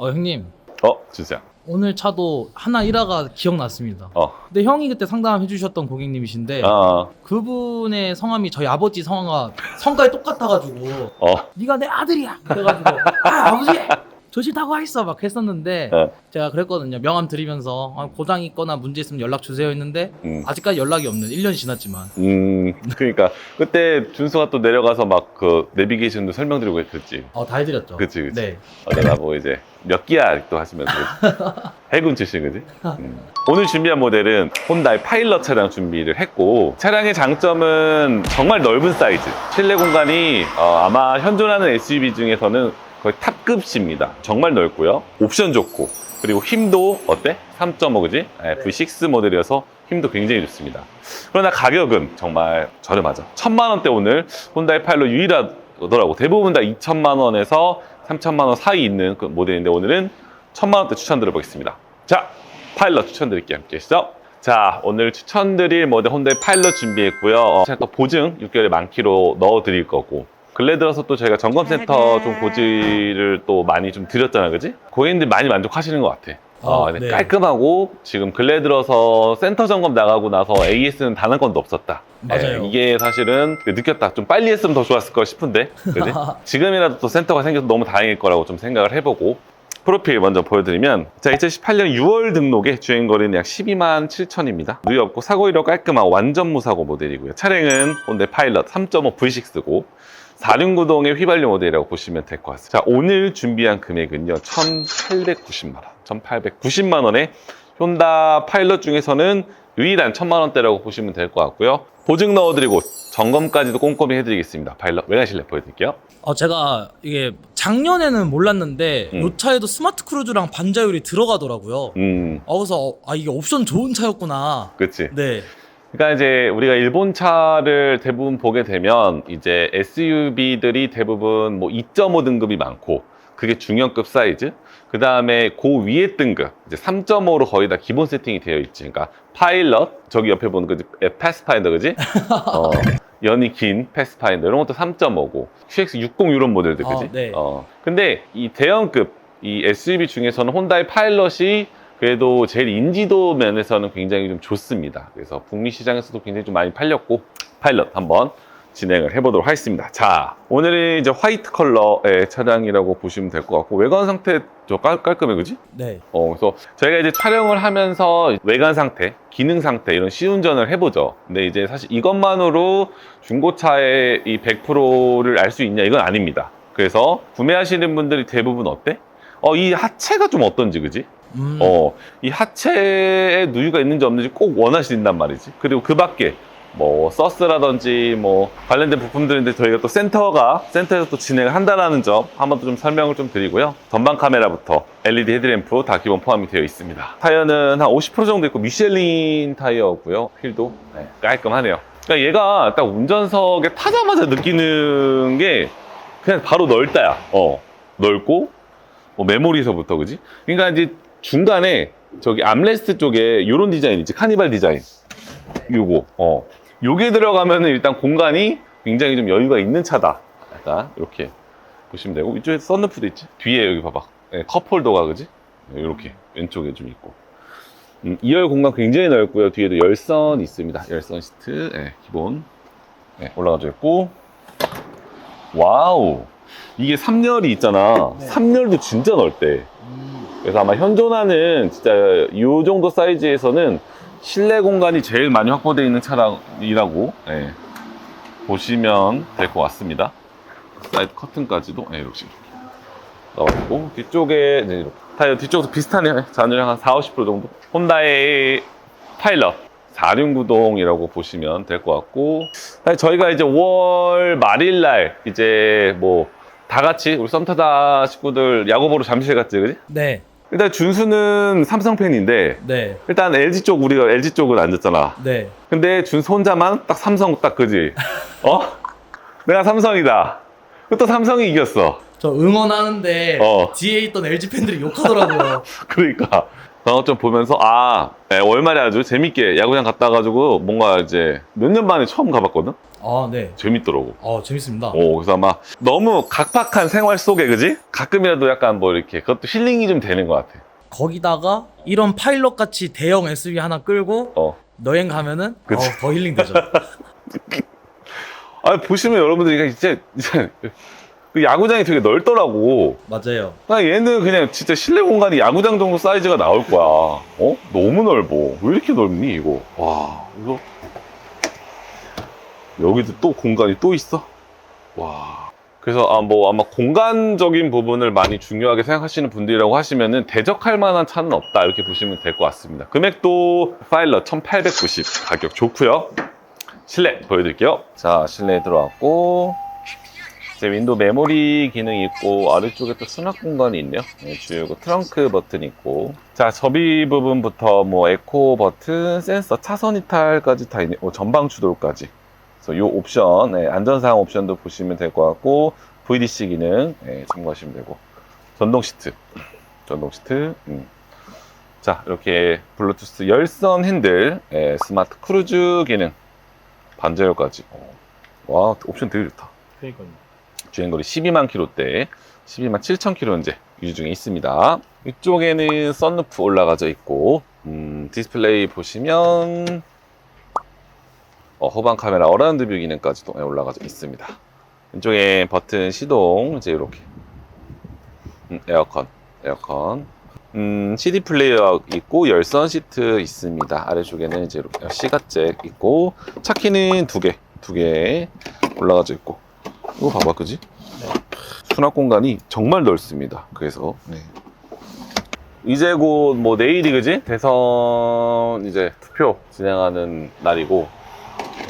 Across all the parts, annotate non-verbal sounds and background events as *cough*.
어 형님. 어, 주세요. 오늘 차도 하나 1화가 기억났습니다. 어, 근데 형이 그때 상담해 주셨던 고객님이신데 아, 그분의 성함이 저희 아버지 성함과 성깔이 똑같아가지고 어, 네가 내 아들이야. 그래가지고 아 아버지 조심 타고 와 있어 막 했었는데 네. 제가 그랬거든요 명함 드리면서 아, 고장 있거나 문제 있으면 연락 주세요 했는데 음, 아직까지 연락이 없는 1년 지났지만 음, 그러니까 그때 준수가 또 내려가서 막 그 내비게이션도 설명드리고 그랬지. 어 다 해드렸죠. 그치, 그치. 네. 어, 내가 뭐 이제 몇 기야 또 하시면서 *laughs* 해군 출신 그지? 음. 오늘 준비한 모델은 혼다의 파일럿 차량 준비를 했고 차량의 장점은 정말 넓은 사이즈 실내 공간이 어, 아마 현존하는 SUV 중에서는 거의 탑급입니다 정말 넓고요 옵션 좋고 그리고 힘도 어때? 3.5 그지? 네, V6 모델이어서 힘도 굉장히 좋습니다 그러나 가격은 정말 저렴하죠 천만 원대 오늘 혼다의 파일럿 유일하더라고 대부분 다 2천만 원에서 3천만 원 사이 있는 그 모델인데 오늘은 천만 원대 추천드려보겠습니다. 자, 파일럿 추천드릴게요. 함께 하시죠. 자, 오늘 추천드릴 모델 혼다의 파일럿 준비했고요. 어, 제가 또 보증 6개월에 만키로 넣어드릴 거고 근래 들어서 또 저희가 점검센터 좀 고지를 또 많이 좀 드렸잖아요, 그지? 고객님들 많이 만족하시는 것 같아. 어, 아, 네, 네. 깔끔하고 지금 근래 들어서 센터 점검 나가고 나서 AS는 단 한 건도 없었다. 맞아요. 네, 이게 사실은 느꼈다. 좀 빨리 했으면 더 좋았을 걸 싶은데, 그지? *laughs* 지금이라도 또 센터가 생겨서 너무 다행일 거라고 좀 생각을 해보고 프로필 먼저 보여드리면 자 2018년 6월 등록에 주행거리는 약 12만 7천입니다. 누이 없고 사고 이력 깔끔하고 완전 무사고 모델이고요. 차량은 혼다 파일럿 3.5 V6고 4륜구동의 휘발유 모델이라고 보시면 될 것 같습니다. 자 오늘 준비한 금액은요 1,890만 원, 1,890만 원에 혼다 파일럿 중에서는 유일한 천만 원대라고 보시면 될 것 같고요. 보증 넣어드리고 점검까지도 꼼꼼히 해드리겠습니다. 파일럿 외관실내 보여드릴게요. 어 제가 이게 작년에는 몰랐는데 음. 이 차에도 스마트 크루즈랑 반자율이 들어가더라고요. 음, 어, 그래서 어, 아 이게 옵션 좋은 차였구나. 그치. 네. 그러니까 이제 우리가 일본 차를 대부분 보게 되면 이제 SUV들이 대부분 뭐 2.5 등급이 많고 그게 중형급 사이즈. 그 다음에 그 위에 등급 이제 3.5로 거의 다 기본 세팅이 되어 있지. 그러니까 파일럿 저기 옆에 보는 그 패스파인더 그지? *laughs* 어, 연이 긴 패스파인더 이런 것도 3.5고 QX60 이런 모델들 그지? 어, 네. 어. 근데 이 대형급 이 SUV 중에서는 혼다의 파일럿이 그래도 제일 인지도 면에서는 굉장히 좀 좋습니다. 그래서 북미 시장에서도 굉장히 좀 많이 팔렸고 파일럿 한번 진행을 해보도록 하겠습니다. 자, 오늘은 이제 화이트 컬러의 차량이라고 보시면 될 것 같고 외관 상태 저 깔, 깔끔해 그지? 네. 어, 그래서 저희가 이제 촬영을 하면서 외관 상태, 기능 상태 이런 시운전을 해보죠. 근데 이제 사실 이것만으로 중고차의 이 100%를 알 수 있냐 이건 아닙니다. 그래서 구매하시는 분들이 대부분 어때? 어, 이 하체가 좀 어떤지 그지? 음. 어, 이 하체에 누유가 있는지 없는지 꼭 원하신단 말이지. 그리고 그 밖에 뭐 서스라든지 뭐 관련된 부품들인데 저희가 또 센터가 센터에서 또 진행을 한다라는 점 한번 더좀 설명을 좀 드리고요. 전방 카메라부터 LED 헤드램프 다 기본 포함이 되어 있습니다. 타이어는 한 50% 정도 있고 미쉐린 타이어고요. 휠도 네, 깔끔하네요. 그러니까 얘가 딱 운전석에 타자마자 느끼는 게 그냥 바로 넓다야. 어, 넓고 뭐 메모리서부터 그지? 그러니까 이제 중간에 저기 암레스트 쪽에 요런 디자인 있지 카니발 디자인. 요거 어. 요게 들어가면은 일단 공간이 굉장히 좀 여유가 있는 차다. 약간 이렇게 보시면 되고 이쪽에 썬루프도 있지. 뒤에 여기 봐봐. 네, 컵홀더가 그지? 이렇게 왼쪽에 좀 있고. 음, 2열 공간 굉장히 넓고요. 뒤에도 열선 있습니다. 열선 시트 네, 기본. 네, 올라가져 있고. 와우. 이게 3열이 있잖아. 네. 3열도 진짜 넓대. 음. 그래서 아마 현존하는 진짜 이 정도 사이즈에서는 실내 공간이 제일 많이 확보되어 있는 차량이라고 예, 보시면 될 것 같습니다. 사이드 커튼까지도 예, 이렇게 나와있고 뒤쪽에 네, 이렇게. 타이어 뒤쪽도 비슷하네요. 잔유량 한 4, 50% 정도. 혼다의 파일럿 4륜구동이라고 보시면 될 것 같고 사실 저희가 이제 5월 말일 날 이제 뭐 다 같이 우리 썸타다 식구들 야구 보러 잠실 갔지 그지? 네. 일단 준수는 삼성 팬인데 네. 일단 LG 쪽 우리가 LG 쪽은 앉았잖아. 네. 근데 준수 혼자만 딱 삼성 딱 그지? *laughs* 어? 내가 삼성이다. 또 삼성이 이겼어. 저 응원하는데 어. 뒤에 있던 LG 팬들이 욕하더라고요. *laughs* 그러니까 방금 좀 보면서 아 네, 월말에 아주 재밌게 야구장 갔다 가지고 뭔가 이제 몇 년 만에 처음 가봤거든. 아, 네. 재밌더라고. 어, 재밌습니다. 오, 그래서 아마 너무 각박한 생활 속에, 그지? 가끔이라도 약간 뭐 이렇게, 그것도 힐링이 좀 되는 것 같아. 거기다가 이런 파일럿 같이 대형 SUV 하나 끌고 어. 여행 가면은 어, 그치. 더 힐링 되죠. *laughs* 아, 보시면 여러분들이 진짜, 진짜 그 야구장이 되게 넓더라고. 맞아요. 나 얘는 그냥 진짜 실내 공간이 야구장 정도 사이즈가 나올 거야. 어? 너무 넓어. 왜 이렇게 넓니, 이거? 와, 이거. 여기도 또 공간이 또 있어? 와. 그래서 아, 뭐 아마 공간적인 부분을 많이 중요하게 생각하시는 분들이라고 하시면은 대적할 만한 차는 없다. 이렇게 보시면 될 것 같습니다. 금액도 파일럿 1890 가격 좋고요 실내 보여드릴게요. 자, 실내에 들어왔고. 이제 윈도우 메모리 기능이 있고 아래쪽에 또 수납 공간이 있네요. 네, 주요고 트렁크 버튼 있고 자 접이 부분부터 뭐 에코 버튼, 센서, 차선 이탈까지 다 있네. 요 전방 추돌까지. 그래서 요 옵션 네, 안전사항 옵션도 보시면 될 것 같고 VDC 기능 네, 참고하시면 되고 전동 시트, 전동 시트. 음. 자 이렇게 블루투스 열선 핸들, 예, 스마트 크루즈 기능, 반자율까지. 어. 와 옵션 되게 좋다. 그러니까요. 주행거리 12만 킬로대, 12만 7천 킬로 현재 유지 중에 있습니다. 이쪽에는 썬루프 올라가져 있고, 음, 디스플레이 보시면 어, 후방 카메라 어라운드 뷰 기능까지도 올라가져 있습니다. 왼쪽에 버튼 시동 이제 이렇게 음, 에어컨, 에어컨. 음, CD 플레이어 있고 열선 시트 있습니다. 아래쪽에는 이제 이렇게 시가잭 있고 차키는 두 개, 두 개 올라가져 있고 이거 봐봐, 그지? 수납 공간이 정말 넓습니다. 그래서 네. 이제 곧 뭐 내일이 그지? 대선 이제 투표 진행하는 날이고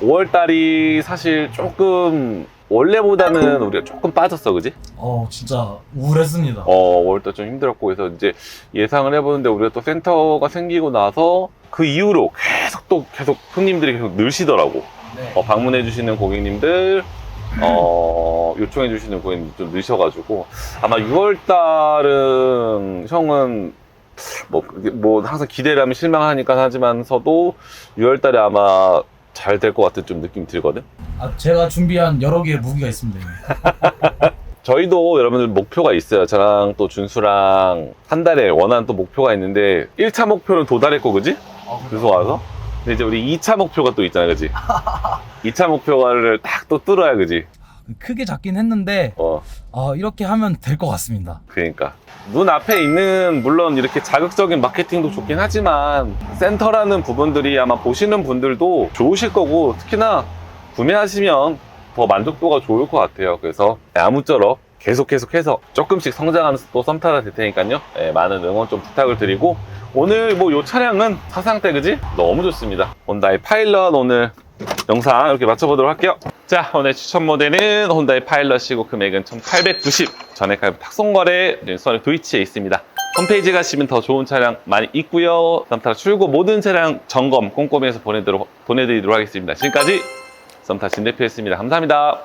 5월 달이 사실 조금 원래보다는 우리가 조금 빠졌어, 그지? 어, 진짜 우울했습니다. 어, 5월달 좀 힘들었고, 그래서 이제 예상을 해보는데 우리가 또 센터가 생기고 나서 그 이후로 계속 또 계속 손님들이 계속 늘시더라고. 네. 어, 방문해주시는 고객님들, 어, 요청해 주시는 고객님들 좀 늘셔가지고, 아마 6월 달은 형은 뭐, 뭐 항상 기대를 하면 실망하니까 하지만서도 6월 달에 아마 잘 될 것 같은 좀 느낌이 들거든? 아, 제가 준비한 여러 개의 무기가 있습니다. *laughs* 저희도 여러분들 목표가 있어요. 저랑 또 준수랑 한 달에 원하는 또 목표가 있는데 1차 목표는 도달했고, 그지? 그래서 와서 근데 이제 우리 2차 목표가 또 있잖아, 그지? *laughs* 2차 목표를 딱 또 뚫어야, 그지? 크게 잡긴 했는데 어, 아, 이렇게 하면 될 것 같습니다. 그러니까. 눈 앞에 있는, 물론 이렇게 자극적인 마케팅도 좋긴 하지만, 센터라는 부분들이 아마 보시는 분들도 좋으실 거고, 특히나 구매하시면 더 만족도가 좋을 것 같아요. 그래서 아무쪼록 계속 계속해서 조금씩 성장하면서 또 썸타가 될 테니까요. 예, 많은 응원 좀 부탁을 드리고, 오늘 뭐 요 차량은 사상대 그지? 너무 좋습니다. 혼다의 파일럿 오늘 영상 이렇게 맞춰보도록 할게요. 자, 오늘 추천 모델은 혼다의 파일럿이고 금액은 1890. 전액 할부 탁송거래 선의 도이치에 있습니다. 홈페이지 가시면 더 좋은 차량 많이 있고요. 썸타 출고 모든 차량 점검 꼼꼼히 해서 보내드리도록, 보내드리도록 하겠습니다. 지금까지 썸타 진대표였습니다. 감사합니다.